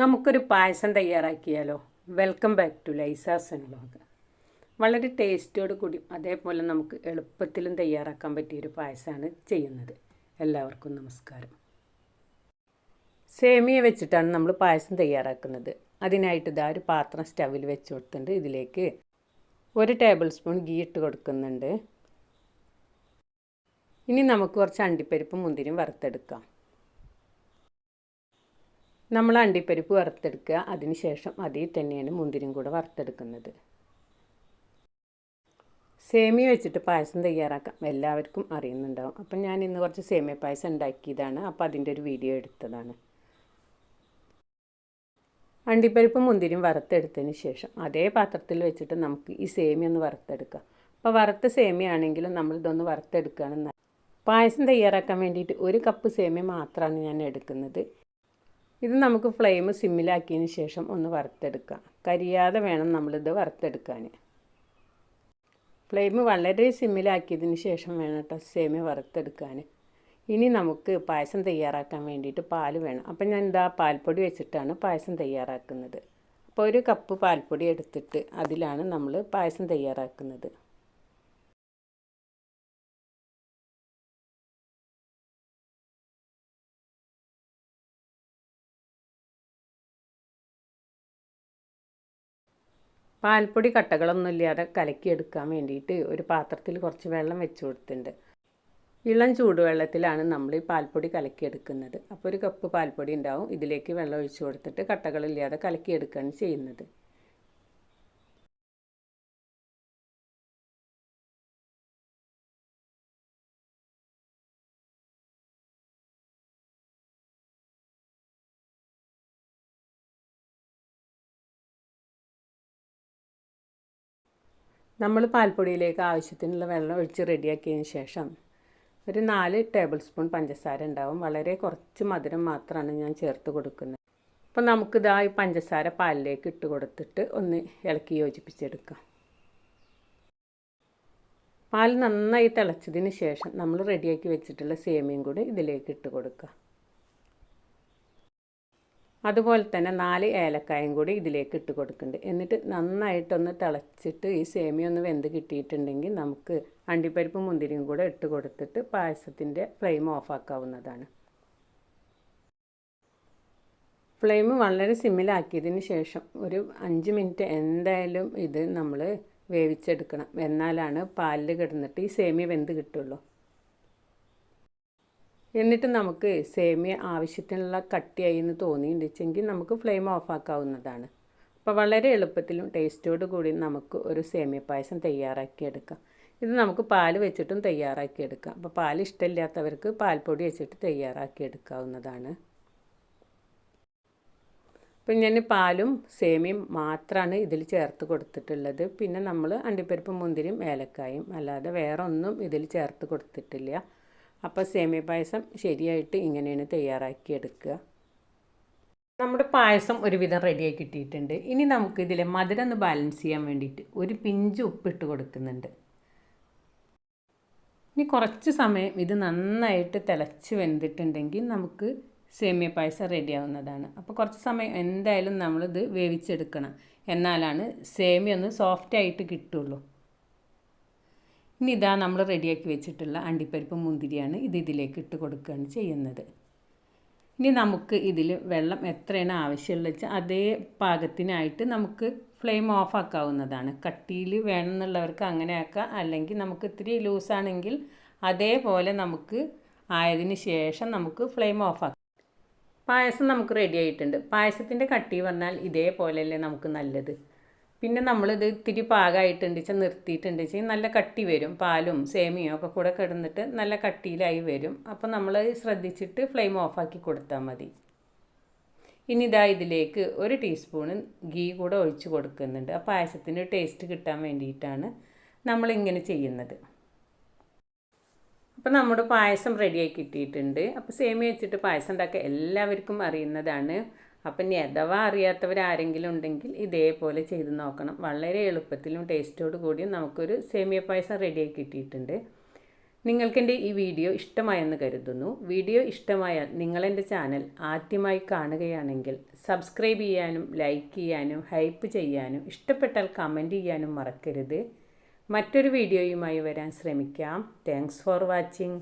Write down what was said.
നമുക്കൊരു പായസം തയ്യാറാക്കിയാലോ? Welcome back to Laisa's blog വളരെ ടേസ്റ്റോട് കൂടി അതേപോലെ നമുക്ക് എളുപ്പത്തിലും തയ്യാറാക്കാൻ പറ്റിയൊരു പായസമാണ് ചെയ്യുന്നത്. എല്ലാവർക്കും നമസ്കാരം. സേമിയ വെച്ചിട്ടാണ് നമ്മൾ പായസം തയ്യാറാക്കുന്നത്. അതിനായിട്ട് ഇതാ ഒരു പാത്രം സ്റ്റവിൽ വെച്ച് കൊടുത്തിട്ടുണ്ട്. ഇതിലേക്ക് ഒരു ടേബിൾ സ്പൂൺ ഗീ ഇട്ട് കൊടുക്കുന്നുണ്ട്. ഇനി നമുക്ക് കുറച്ച് അണ്ടിപ്പരിപ്പും മുന്തിരിയും വറുത്തെടുക്കാം. നമ്മൾ അണ്ടിപ്പരിപ്പ് വറുത്തെടുക്കുക. അതിനുശേഷം അതിൽ തന്നെയാണ് മുന്തിരിയും കൂടെ വറുത്തെടുക്കുന്നത്. സേമിയ വെച്ചിട്ട് പായസം തയ്യാറാക്കാം. എല്ലാവർക്കും അറിയുന്നുണ്ടാവും. അപ്പം ഞാൻ ഇന്ന് കുറച്ച് സേമിയ പായസം ഉണ്ടാക്കിയതാണ്. അപ്പോൾ അതിന്റെ ഒരു വീഡിയോ എടുത്തതാണ്. അണ്ടിപ്പരിപ്പും മുന്തിരിയും വറുത്തെടുത്തതിന് ശേഷം അതേ പാത്രത്തിൽ വെച്ചിട്ട് നമുക്ക് ഈ സേമിയ ഒന്ന് വറുത്തെടുക്കാം. അപ്പോൾ വറുത്ത സേമിയാണെങ്കിലും നമ്മൾ ഇതൊന്ന് വറുത്തെടുക്കുകയാണ് പായസം തയ്യാറാക്കാൻ വേണ്ടിയിട്ട് ഒരു കപ്പ് സേമിയ മാത്രമാണ് ഞാൻ എടുക്കുന്നത്. ഇത് നമുക്ക് ഫ്ലെയിം സിമ്മിലാക്കിയതിന് ശേഷം ഒന്ന് വറുത്തെടുക്കാം. കരിയാതെ വേണം നമ്മളിത് വറുത്തെടുക്കാൻ ഫ്ലെയിം വളരെ സിമ്മിലാക്കിയതിന് ശേഷം വേണം കേട്ടോ സേമിയ വറുത്തെടുക്കാൻ ഇനി നമുക്ക് പായസം തയ്യാറാക്കാൻ വേണ്ടിയിട്ട് പാൽ വേണം. അപ്പം ഞാൻ എന്താ പാൽപ്പൊടി വെച്ചിട്ടാണ് പായസം തയ്യാറാക്കുന്നത്. അപ്പോൾ ഒരു കപ്പ് പാൽപ്പൊടി എടുത്തിട്ട് അതിലാണ് നമ്മൾ പായസം തയ്യാറാക്കുന്നത്. പാൽപ്പൊടി കട്ടകളൊന്നും ഇല്ലാതെ കലക്കിയെടുക്കാൻ വേണ്ടിയിട്ട് ഒരു പാത്രത്തിൽ കുറച്ച് വെള്ളം വെച്ച് കൊടുത്തിട്ടുണ്ട്. ഇളം ചൂടുവെള്ളത്തിലാണ് നമ്മൾ ഈ പാൽപ്പൊടി കലക്കിയെടുക്കുന്നത് അപ്പോൾ ഒരു കപ്പ് പാൽപ്പൊടി ഉണ്ടാവും. ഇതിലേക്ക് വെള്ളം ഒഴിച്ചു കൊടുത്തിട്ട് കട്ടകളില്ലാതെ കലക്കിയെടുക്കുകയാണ് ചെയ്യുന്നത്. നമ്മൾ പാൽപ്പൊടിയിലേക്ക് ആവശ്യത്തിനുള്ള വെള്ളം ഒഴിച്ച് റെഡിയാക്കിയതിന് ശേഷം ഒരു നാല് ടേബിൾ സ്പൂൺ പഞ്ചസാര ഉണ്ടാവും. വളരെ കുറച്ച് മധുരം മാത്രമാണ് ഞാൻ ചേർത്ത് കൊടുക്കുന്നത്. അപ്പോൾ നമുക്കിതാ ഈ പഞ്ചസാര പാലിലേക്ക് ഇട്ട് കൊടുത്തിട്ട് ഒന്ന് ഇളക്കി യോജിപ്പിച്ചെടുക്കാം. പാൽ നന്നായി തിളച്ചതിന് ശേഷം നമ്മൾ റെഡിയാക്കി വെച്ചിട്ടുള്ള സേമിയയും കൂടി ഇതിലേക്ക് ഇട്ട് കൊടുക്കുക. അതുപോലെ തന്നെ നാല് ഏലക്കായും കൂടി ഇതിലേക്ക് ഇട്ട് കൊടുക്കുന്നുണ്ട്. എന്നിട്ട് നന്നായിട്ടൊന്ന് തിളച്ചിട്ട് ഈ സേമിയ ഒന്ന് വെന്ത് കിട്ടിയിട്ടുണ്ടെങ്കിൽ നമുക്ക് അണ്ടിപ്പരിപ്പും മുന്തിരിയും കൂടെ ഇട്ട് കൊടുത്തിട്ട് പായസത്തിന്റെ ഫ്ലെയിം ഓഫാക്കാവുന്നതാണ് ഫ്ലെയിം വളരെ സിമ്മിലാക്കിയതിന് ശേഷം ഒരു അഞ്ച് മിനിറ്റ് എന്തായാലും ഇത് നമ്മൾ വേവിച്ചെടുക്കണം. എന്നാലാണ് പാലിൽ കിടന്നിട്ട് ഈ സേമിയ വെന്ത് കിട്ടുള്ളൂ. എന്നിട്ട് നമുക്ക് സേമിയ ആവശ്യത്തിനുള്ള കട്ടിയായി എന്ന് തോന്നിയിട്ടുണ്ടെങ്കിൽ നമുക്ക് ഫ്ലെയിം ഓഫാക്കാവുന്നതാണ് അപ്പോൾ വളരെ എളുപ്പത്തിലും ടേസ്റ്റോട് കൂടി നമുക്ക് ഒരു സേമിയ പായസം തയ്യാറാക്കിയെടുക്കാം ഇത് നമുക്ക് പാൽ വെച്ചിട്ടും തയ്യാറാക്കിയെടുക്കാം അപ്പോൾ പാൽ ഇഷ്ടമില്ലാത്തവർക്ക് പാൽപ്പൊടി വെച്ചിട്ട് തയ്യാറാക്കിയെടുക്കാവുന്നതാണ് അപ്പം ഞാൻ പാലും സേമിയും മാത്രമാണ് ഇതിൽ ചേർത്ത് കൊടുത്തിട്ടുള്ളത്. പിന്നെ നമ്മൾ അണ്ടിപ്പരിപ്പും മുന്തിരിയും ഏലക്കായും അല്ലാതെ വേറെ ഒന്നും ഇതിൽ ചേർത്ത് കൊടുത്തിട്ടില്ല. അപ്പോൾ സേമിയ പായസം ശരിയായിട്ട് ഇങ്ങനെയാണ് തയ്യാറാക്കി എടുക്കുക. നമ്മുടെ പായസം ഒരുവിധം റെഡിയായി കിട്ടിയിട്ടുണ്ട്. ഇനി നമുക്ക് ഇതിലെ മധുരം ഒന്ന് ബാലൻസ് ചെയ്യാൻ വേണ്ടിയിട്ട് ഒരു പിഞ്ച് ഉപ്പിട്ട് കൊടുക്കുന്നുണ്ട്. ഇനി കുറച്ച് സമയം ഇത് നന്നായിട്ട് തിളച്ച് വെന്തിട്ടുണ്ടെങ്കിൽ നമുക്ക് സേമിയ പായസം റെഡിയാവുന്നതാണ് അപ്പോൾ കുറച്ച് സമയം എന്തായാലും നമ്മളിത് വേവിച്ചെടുക്കണം. എന്നാലാണ് സേമിയ ഒന്ന് സോഫ്റ്റായിട്ട് കിട്ടുള്ളൂ. ഇനി ഇതാ നമ്മൾ റെഡിയാക്കി വെച്ചിട്ടുള്ള അണ്ടിപ്പരിപ്പ് മുന്തിരിയാണ് ഇത് ഇതിലേക്ക് ഇട്ട് കൊടുക്കുകയാണ് ചെയ്യുന്നത്. ഇനി നമുക്ക് ഇതിൽ വെള്ളം എത്രയാണ് ആവശ്യമുള്ളത് വെച്ചാൽ അതേ പാകത്തിനായിട്ട് നമുക്ക് ഫ്ലെയിം ഓഫ് ആക്കാവുന്നതാണ്. കട്ടിയിൽ വേണമെന്നുള്ളവർക്ക് അങ്ങനെ ആക്കാം. അല്ലെങ്കിൽ നമുക്ക് ഇത്തിരി ലൂസാണെങ്കിൽ അതേപോലെ നമുക്ക് ആയതിന് ശേഷം നമുക്ക് ഫ്ലെയിം ഓഫ് ആക്കാം. പായസം നമുക്ക് റെഡി ആയിട്ടുണ്ട്. പായസത്തിന്റെ കട്ടി വന്നാൽ ഇതേപോലെയല്ലേ നമുക്ക് നല്ലത്? പിന്നെ നമ്മളിത് ഇത്തിരി പാകമായിട്ടുണ്ട് വെച്ചാൽ നിർത്തിയിട്ടുണ്ട്. വെച്ചാൽ നല്ല കട്ടി വരും പാലും സേമിയും ഒക്കെ കൂടെ കിടന്നിട്ട് നല്ല കട്ടിയിലായി വരും. അപ്പോൾ നമ്മൾ ശ്രദ്ധിച്ചിട്ട് ഫ്ലെയിം ഓഫാക്കി കൊടുത്താൽ മതി. ഇനി ഇതാ ഇതിലേക്ക് ഒരു ടീസ്പൂണ് ഗീ കൂടെ ഒഴിച്ച് കൊടുക്കുന്നുണ്ട്. ആ പായസത്തിന് ടേസ്റ്റ് കിട്ടാൻ വേണ്ടിയിട്ടാണ് നമ്മളിങ്ങനെ ചെയ്യുന്നത്. അപ്പോൾ നമ്മുടെ പായസം റെഡിയായി കിട്ടിയിട്ടുണ്ട്. അപ്പോൾ സേമിയ വെച്ചിട്ട് പായസം ഉണ്ടാക്കുക എല്ലാവർക്കും അറിയുന്നതാണ്. അപ്പം ഇനി അഥവാ അറിയാത്തവർ ആരെങ്കിലും ഉണ്ടെങ്കിൽ ഇതേപോലെ ചെയ്ത് നോക്കണം. വളരെ എളുപ്പത്തിലും ടേസ്റ്റോട് കൂടിയും നമുക്കൊരു സേമിയ പായസം റെഡിയായി കിട്ടിയിട്ടുണ്ട്. നിങ്ങൾക്കെന്റെ ഈ വീഡിയോ ഇഷ്ടമായെന്ന് കരുതുന്നു. വീഡിയോ ഇഷ്ടമായാൽ നിങ്ങളെന്റെ ചാനൽ ആദ്യമായി കാണുകയാണെങ്കിൽ സബ്സ്ക്രൈബ് ചെയ്യാനും ലൈക്ക് ചെയ്യാനും ഹൈപ്പ് ചെയ്യാനും ഇഷ്ടപ്പെട്ടാൽ കമന്റ് ചെയ്യാനും മറക്കരുത്. മറ്റൊരു വീഡിയോയുമായി വരാൻ ശ്രമിക്കാം. Thanks for watching